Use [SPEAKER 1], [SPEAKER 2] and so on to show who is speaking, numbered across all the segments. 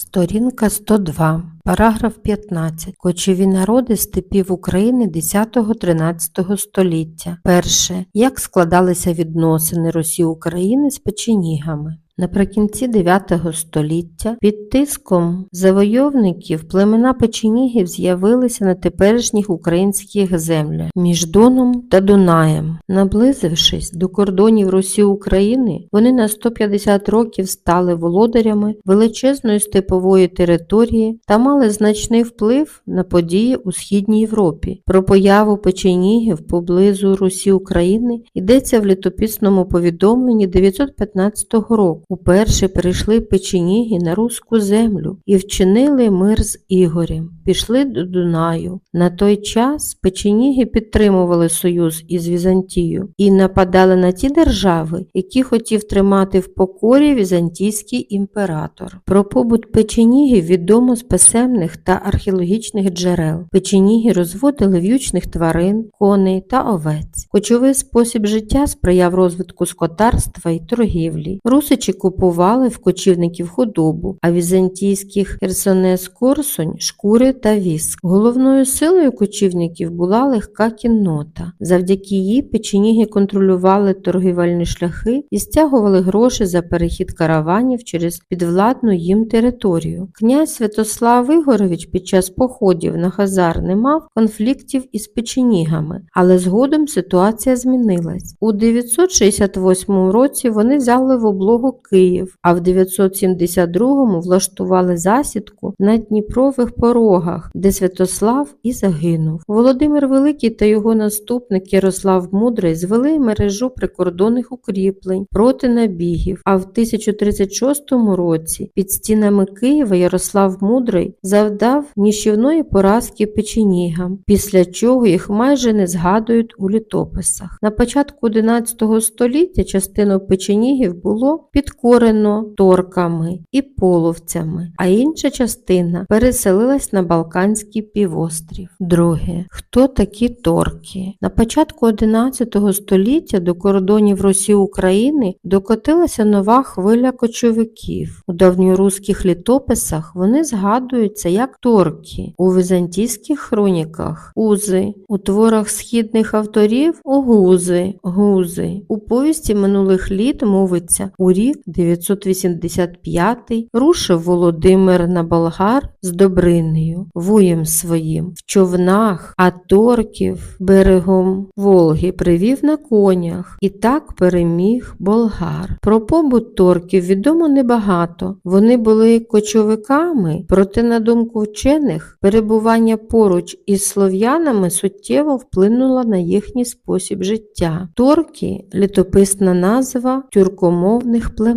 [SPEAKER 1] Сторінка 102, параграф 15. Кочові народи степів України 10-13 століття. Перше. Як складалися відносини Росії України з печенігами? Наприкінці 9 століття під тиском завойовників племена печенігів з'явилися на теперішніх українських землях між Доном та Дунаєм. Наблизившись до кордонів Росії України, вони на 150 років стали володарями величезної степової території та мали значний вплив на події у Східній Європі. Про появу печенігів поблизу Русі України йдеться в літописному повідомленні 915 року. Уперше перейшли печеніги на руську землю і вчинили мир з Ігорем, пішли до Дунаю. На той час печеніги підтримували союз із Візантією і нападали на ті держави, які хотів тримати в покорі візантійський імператор. Про побут печенігів відомо з писемних та археологічних джерел. Печеніги розводили в'ючних тварин, коней та овець. Кочовий спосіб життя сприяв розвитку скотарства і торгівлі. Русичі купували в кочівників худобу, а візантійських херсонес корсунь шкури та віск. Головною силою кочівників була легка кіннота. Завдяки їй печеніги контролювали торгівельні шляхи і стягували гроші за перехід караванів через підвладну їм територію. Князь Святослав Ігорович під час походів на Хазар не мав конфліктів із печенігами, але згодом ситуація змінилась. У 968 році вони взяли в облогу Київ, а в 972-му влаштували засідку на Дніпрових порогах, де Святослав і загинув. Володимир Великий та його наступник Ярослав Мудрий звели мережу прикордонних укріплень проти набігів. А в 1036 році під стінами Києва Ярослав Мудрий завдав ніщівної поразки печенігам, після чого їх майже не згадують у літописах. На початку 11 століття частину печенігів було підкорено торками і половцями, а інша частина переселилась на Балканський півострів. Друге, хто такі торки? На початку 11 століття до кордонів Росії України докотилася нова хвиля кочовиків. У давньоруських літописах вони згадуються як торки, у візантійських хроніках узи, у творах східних авторів огузи, гузи. У повісті минулих літ мовиться у рік 985 рушив Володимир на болгар з Добринею, вуєм своїм, в човнах, а торків берегом Волги привів на конях і так переміг болгар. Про побут торків відомо небагато. Вони були кочовиками, проте, на думку вчених, перебування поруч із слов'янами суттєво вплинуло на їхній спосіб життя. Торки літописна назва тюркомовних племен.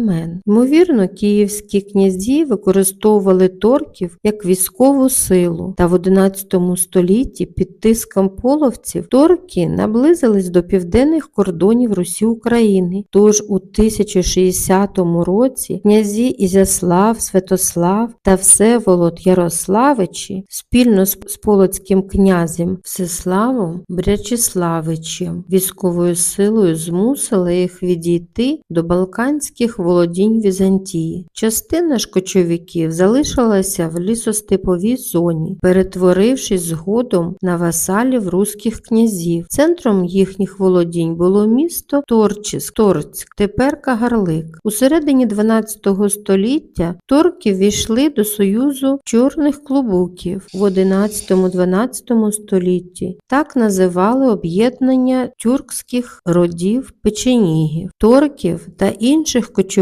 [SPEAKER 1] Ймовірно, київські князі використовували торків як військову силу, та в XI столітті під тиском половців торки наблизились до південних кордонів Русі України. Тож у 1060 році князі Ізяслав, Святослав та Всеволод Ярославичі спільно з полоцьким князем Всеславом Брячеславичем військовою силою змусили їх відійти до балканських володінь Візантії. Частина ж кочовиків залишилася в лісостеповій зоні, перетворившись згодом на васалів руських князів. Центром їхніх володінь було місто Торчиск, Торцьк, тепер Кагарлик. У середині 12 століття торки війшли до союзу чорних клубуків в 11-12 столітті. Так називали об'єднання тюркських родів печенігів, торків та інших кочовиків,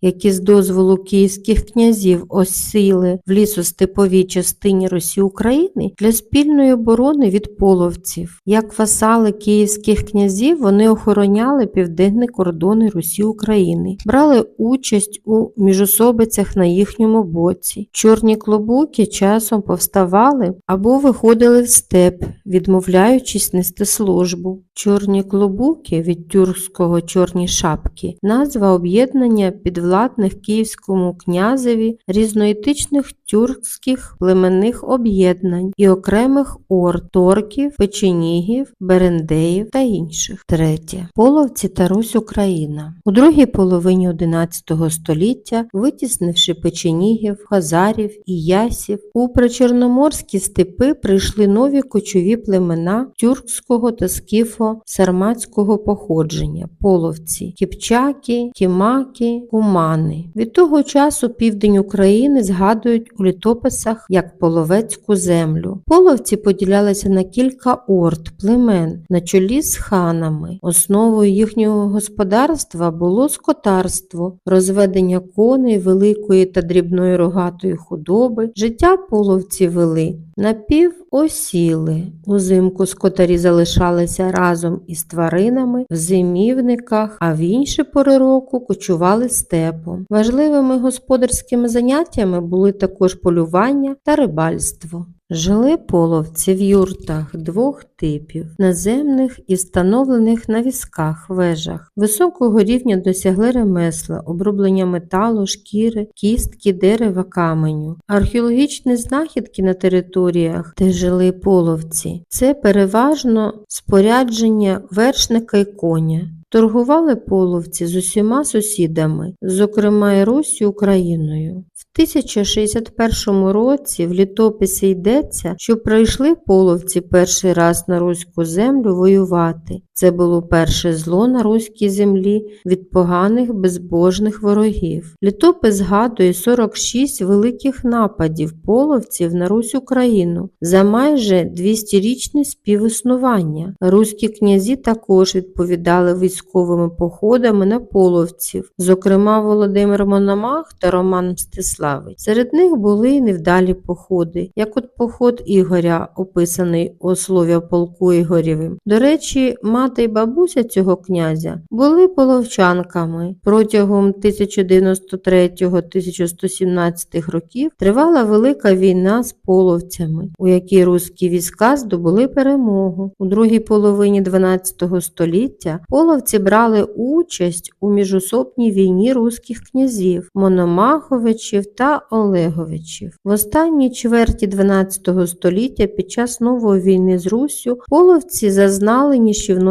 [SPEAKER 1] які з дозволу київських князів осіли в лісостеповій частині Росії України для спільної оборони від половців. Як васали київських князів, вони охороняли південні кордони Русі України, брали участь у міжособицях на їхньому боці. Чорні клобуки часом повставали або виходили в степ, відмовляючись нести службу. Чорні клобуки від тюркського чорні шапки назва об'єднання об'єднання підвладних київському князеві різноетичних тюркських племенних об'єднань і окремих ор торків, печенігів, берендеїв та інших. Третє. Половці та Русь Україна. У другій половині XI століття, витіснивши печенігів, хазарів і ясів, у причорноморські степи прийшли нові кочові племена тюркського та скіфо-сарматського походження половці, кіпчаки, кімаки, кумани. Від того часу південь України згадують у літописах як половецьку землю. Половці поділялися на кілька орд, племен на чолі з ханами. Основою їхнього господарства було скотарство, розведення коней великої та дрібної рогатої худоби. Життя половці вели напівосіли. Узимку скотарі залишалися разом із тваринами в зимівниках, а в інші пори року кочували степом. Важливими господарськими заняттями були також полювання та рибальство. Жили половці в юртах двох типів наземних і встановлених на візках, вежах. Високого рівня досягли ремесла, оброблення металу, шкіри, кістки, дерева, каменю. Археологічні знахідки на територіях, де жили половці, це переважно спорядження вершника й коня. Торгували половці з усіма сусідами, зокрема і Руссю Україною. В 1061 році в літописі йдеться, що прийшли половці перший раз на руську землю воювати. Це було перше зло на руській землі від поганих безбожних ворогів. Літопис згадує 46 великих нападів половців на Русь Україну за майже 200-річне співіснування. Руські князі також відповідали військовими походами на половців, зокрема Володимир Мономах та Роман Мстиславич. Серед них були й невдалі походи, як от поход Ігоря, описаний у слові полку Ігорєвим. До речі, мати й бабуся цього князя були половчанками. Протягом 1093-1117 років тривала велика війна з половцями, у якій руські війська здобули перемогу. У другій половині 12 століття половці брали участь у міжусобній війні руських князів Мономаховичів та Олеговичів. В останній чверті 12 століття під час нової війни з Руссю половці зазнали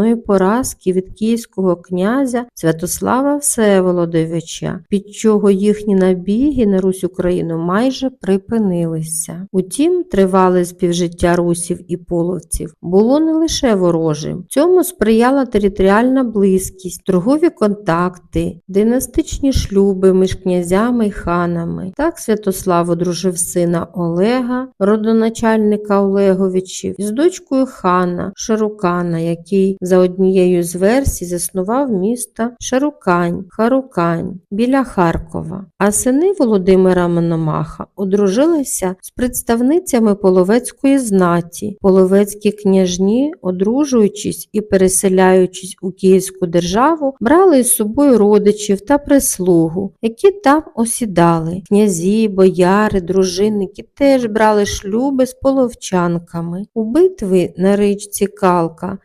[SPEAKER 1] ніщівної поразки від київського князя Святослава Всеволодовича, під чого їхні набіги на Русь Україну майже припинилися. Утім, тривале співжиття русів і половців було не лише ворожим. Цьому сприяла територіальна близькість, торгові контакти, династичні шлюби між князями й ханами. Так Святослав одружив сина Олега, родоначальника Олеговичів, із дочкою хана Шарукана, який за однією з версій заснував місто Шарукань, Харукань біля Харкова. А сини Володимира Мономаха одружилися з представницями половецької знаті. Половецькі княжні, одружуючись і переселяючись у Київську державу, брали із собою родичів та прислугу, які там осідали. Князі, бояри, дружинники теж брали шлюби з половчанками. У битві на річці Калка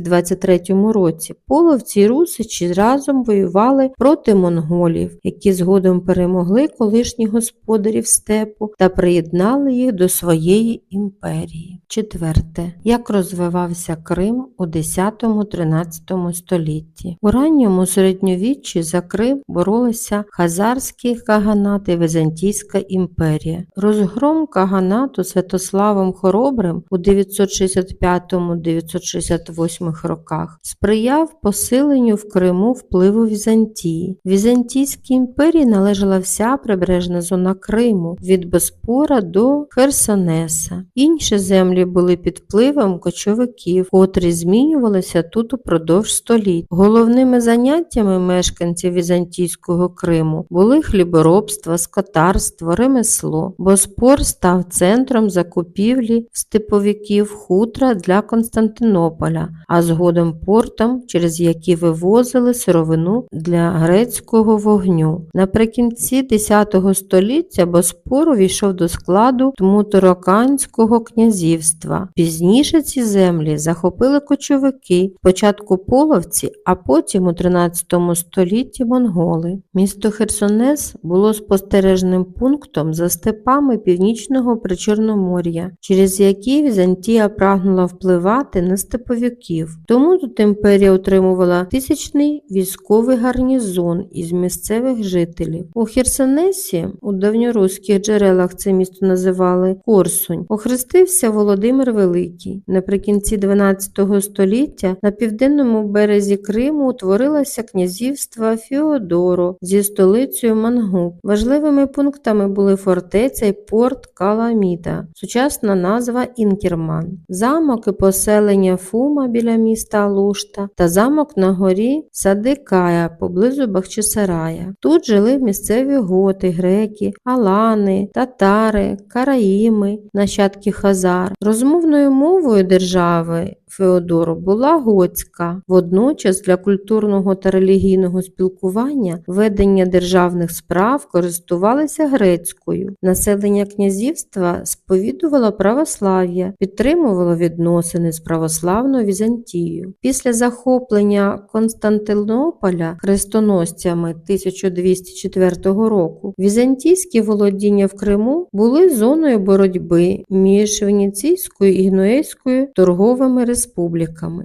[SPEAKER 1] 1223 році половці й русичі разом воювали проти монголів, які згодом перемогли колишніх господарів степу та приєднали їх до своєї імперії. Четверте. Як розвивався Крим у 10-13 столітті? У ранньому середньовіччі за Крим боролися Хазарський каганат і Візантійська імперія. Розгром каганату Святославом Хоробрим у 965-968 роках сприяв посиленню в Криму впливу Візантії. Візантійській імперії належала вся прибережна зона Криму від Боспора до Херсонеса. Інші землі були під впливом кочовиків, котрі змінювалися тут упродовж століть. Головними заняттями мешканців Візантійського Криму були хліборобство, скотарство, ремесло. Боспор став центром закупівлі степовиків хутра для Константинополя, а згодом портом, через які вивозили сировину для грецького вогню. Наприкінці X століття Боспор увійшов до складу Тмутараканського князівства. Пізніше ці землі захопили кочовики, спочатку половці, а потім у 13 столітті монголи. Місто Херсонес було спостережним пунктом за степами північного Причорномор'я, через які Візантія прагнула впливати на степовиків. Тому тут імперія отримувала тисячний військовий гарнізон із місцевих жителів. У Херсонесі у давньоруських джерелах це місто називали Корсунь. Охрестився Володимир Великий. Наприкінці 12 століття на південному березі Криму утворилося князівство Феодоро зі столицею Мангуб. Важливими пунктами були фортеця і порт Каламіта, сучасна назва Інкерман, замок і поселення Фума біля міста Алушта та замок на горі Садикая поблизу Бахчисарая. Тут жили місцеві готи, греки, алани, татари, караїми, нащадки хазар. Розмовною мовою держави Феодору була готська. Водночас для культурного та релігійного спілкування ведення державних справ користувалися грецькою. Населення князівства сповідувало православ'я, підтримувало відносини з православною Візантією. Після захоплення Константинополя хрестоносцями 1204 року візантійські володіння в Криму були зоною боротьби між Венеційською і Генуейською торговими республіками.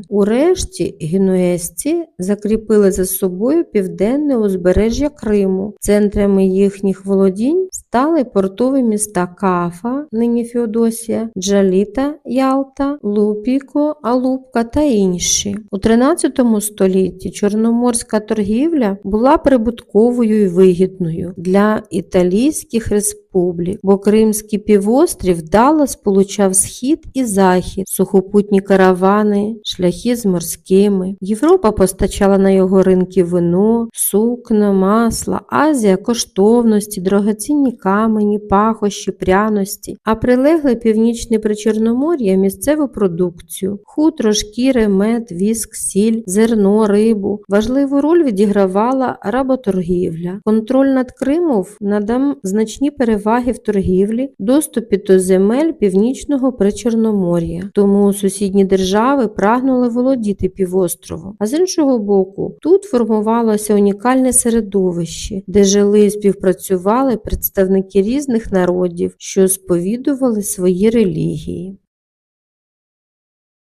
[SPEAKER 1] Урешті генуезці закріпили за собою південне узбережжя Криму. Центрами їхніх володінь стали портові міста Кафа, нині Феодосія, Джаліта, Ялта, Лупіко, Алупка та інші. У 13 столітті чорноморська торгівля була прибутковою і вигідною для італійських республік, бо Кримський півострів вдало сполучав схід і захід, сухопутні каравани, шляхи з морськими. Європа постачала на його ринки вино, сукна, масла, Азія коштовності, дорогоцінні камені, пахощі, пряності, а прилегле північне причорномор'я місцеву продукцію, хутро, шкіри, мед, віск, сіль, зерно, рибу. Важливу роль відігравала работоргівля. Контроль над Кримом надав значні переваги в торгівлі, доступі до земель північного причорномор'я. Тому сусідні держави прагнули володіти півостровом. А з іншого боку, тут формувалося унікальне середовище, де жили і співпрацювали представники різних народів, що сповідували свої релігії.